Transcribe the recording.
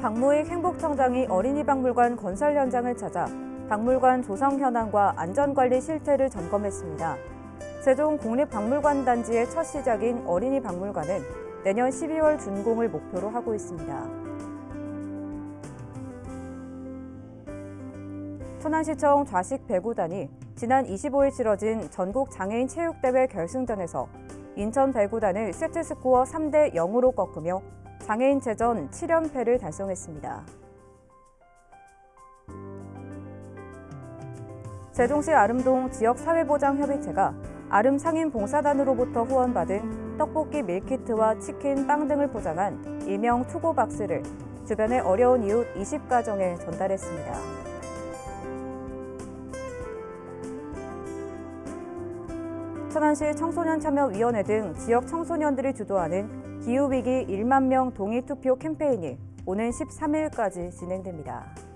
박무익 행복청장이 어린이 박물관 건설 현장을 찾아 박물관 조성 현황과 안전관리 실태를 점검했습니다. 세종 국립박물관 단지의 첫 시작인 어린이 박물관은 내년 12월 준공을 목표로 하고 있습니다. 천안시청 좌식 배구단이 지난 25일 치러진 전국 장애인 체육대회 결승전에서 인천 배구단을 세트스코어 3대 0으로 꺾으며 장애인체전 7연패를 달성했습니다. 세종시 아름동 지역사회보장협의체가 아름 상인 봉사단으로부터 후원받은 떡볶이 밀키트와 치킨, 빵 등을 포장한 일명 투고 박스를 주변의 어려운 이웃 20가정에 전달했습니다. 천안시 청소년참여위원회 등 지역 청소년들이 주도하는 기후위기 1만 명 동의 투표 캠페인이 오는 13일까지 진행됩니다.